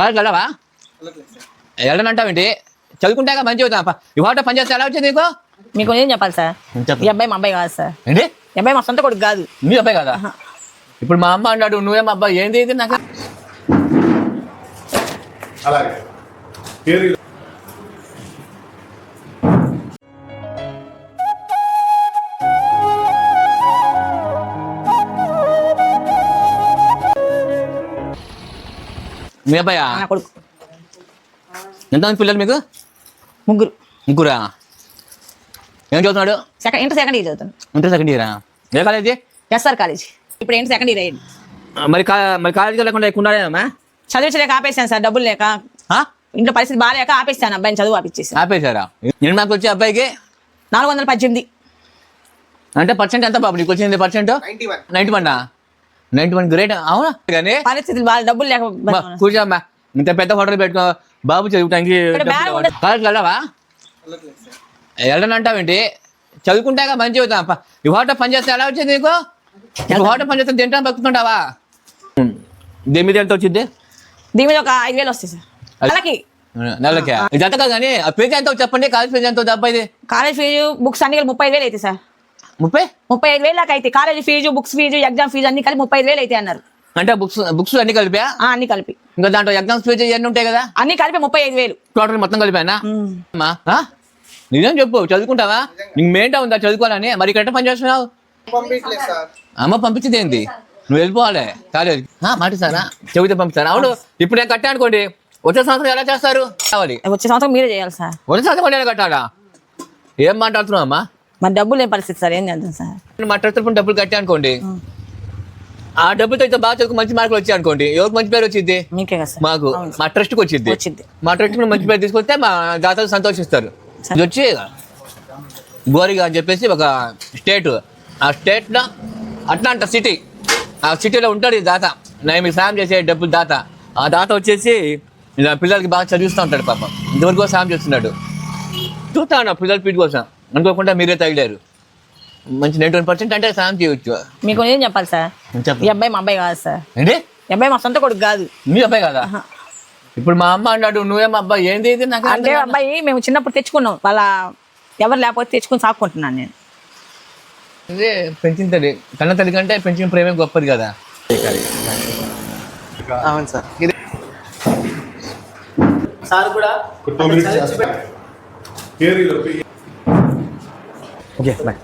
College వెళ్ళవా? వెళ్ళనంటావేంటి? చదువుకుంటాక మంచి అవుతా ఈ పని చేస్తే ఎలా వచ్చింది నీకు? మీకు ఏం చెప్పాలి సార్? చెప్పు. ఈ అబ్బాయి మా అబ్బాయి కాదు సార్. ఏంటి? ఈ అబ్బాయి మా సొంత కొడుకు కాదు. మీ అబ్బాయి కదా? ఇప్పుడు మా అమ్మ అన్నాడు నువ్వేం అబ్బాయి ఏంది ఇది నాకు? అలాగే. మీ అబ్బాయా? నా కొడుకు. ఎంతమంది పిల్లలు మీకు? ముగ్గురు. ముగ్గురా? ఏం చదువుతున్నాడు? సెకండ్ ఇంటర్ సెకండ్ ఇయర్ చదువుతాను ఇంటర్ సెకండ్ ఇయరా? ఏ కాలేజీ? SR college. ఇప్పుడు ఏంటి సెకండ్ ఇయర్ అయ్యింది. మరి కా మరి కాలేజీకి లేకుండా ఎక్కువ ఉన్నాడేమా చదివించలేక ఆపేసాను సార్ డబ్బులు లేక. ఇంట్లో పరిస్థితి బాగాలేక ఆపేసాను అబ్బాయిని చదువు ఆపిచ్చేసాను ఆపేశారా? నేను నాకు వచ్చే అబ్బాయికి? నాలుగు వందల పద్దెనిమిది. అంటే పర్సెంట్ ఎంత బాబు నీకు వచ్చింది percent? Ninety one. Ninety one great అవునా? కానీ పరిస్థితులు బాగా డబ్బులు లేక కూర్చోమ్మా. ఇంత పెద్ద హోటల్ పెట్టుకో బాబు చదువుటానికి వెళ్ళవా? వెళ్ళనంటావేంటి చదువుకుంటాక మంచి అవుతా ఈ హోటల్ పని చేస్తే ఎలా వచ్చింది నీకు? హోటల్ పని చేస్తే తింటా బతుకుతుంటావా? దేని మీద ఎంత వచ్చింది? దీని మీద ఒక ఐదు వేలు వస్తాయి సార్. నెలకి. నెలకి. ఇది ఎంత కాదు కానీ ఆ పేజ్ ఎంత? చెప్పండి కాలేజ్ పేజ్ ఎంత? అబ్బాయిది కాలేజ్ ఫీజు బుక్స్ అన్ని ముప్పై ఐదు వేలు అయితే సార్. ముప్పై? ముప్పై ఐదు వేలు దాకా అయితే college fee books fee exam fee అన్ని కలిపి ముప్పై ఐదు వేలు అయితే అన్నారు. అంటే బుక్స్ బుక్స్ అన్ని కలిపా ఆ, అన్ని కలిపి. ఇంకా దాంట్లో ఎగ్జామ్స్ పేజ్ ఇవన్నీ ఉంటాయి కదా? అన్ని కలిపి ముప్పై ఐదు వేలు. టోటల్ మొత్తం కలిపానా? అమ్మా. ఆ? నిజం చెప్పు చదువుకుంటావా? నీకు మెయింటా ఉందా చదువుకోవాలని? మరి ఇక్కడ పని చేస్తున్నావు? పంపించలేదు సార్. అమ్మ పంపించింది ఏంటి నువ్వు వెళ్ళిపోవాలి. కాలేజ్. మాటిస్తారా చెబితే పంపిస్తారా? అవును ఇప్పుడు నేను కట్టా అనుకోండి. వచ్చే సంవత్సరం ఎలా చేస్తారు? కావాలి. వచ్చే సంవత్సరం మీరే చేయాలి సార్. వచ్చే సంవత్సరం కూడా నేను కట్టాలా? ఏం మాట్లాడుతున్నావు అమ్మా? మరి డబ్బులు లేని పరిస్థితి సార్ ఏం చేద్దాం సార్? నేను మాట్లాడుతున్నప్పుడు డబ్బులు కట్టా అనుకోండి. ఆ. డబ్బులతో అయితే బాగా చదువుకు మంచి మార్కులు వచ్చాయి అనుకోండి ఎవరికి మంచి పేరు వచ్చింది మీకే కదా సార్. మాకు అవును మా ట్రస్ట్కి వచ్చింది వచ్చింది. మా ట్రస్ట్కి మంచి పేరు తీసుకొస్తే మా దాతలు సంతోషిస్తారు. ఇది వచ్చి గోరిగా అని చెప్పేసి ఒక స్టేట్ ఆ స్టేట్లో అట్లాంటా సిటీ ఆ సిటీలో ఉంటాడు ఈ దాత. నేను మీకు సాయం చేసే డబ్బులు దాత. ఆ దాత వచ్చేసి ఇలా పిల్లలకి బాగా చదివిస్తూ ఉంటాడు పాపం. ఇంతవరకు సాయం చేస్తున్నాడు. చూస్తాను పిల్లల పీటి కోసం. అనుకోకుండా మీరే తగిలారు. మంచి నైంటీ వన్ పర్సెంట్ అంటే సాయం చేయొచ్చు. మీకు ఏం చెప్పాలి సార్. చెప్పు ఈ అబ్బాయి మా అబ్బాయి కాదు సార్. ఏంటి? ఈ అబ్బాయి మా సొంత కొడుకు కాదు. మీ అబ్బాయి కదా? ఇప్పుడు మా అమ్మ అన్నాడు నువ్వేం అబ్బాయి ఏంది ఇది? నాకు అంటే. అబ్బాయి మేము చిన్నప్పుడు తెచ్చుకున్నాం. వాళ్ళ ఎవరు లేకపోతే తెచ్చుకొని సాకుంటున్నాను నేను. ఇదే పెంచిన తల్లి కన్న తల్లి కంటే పెంచిన ప్రేమే గొప్పది కదా. అవును సార్. సార్ కూడా ok 来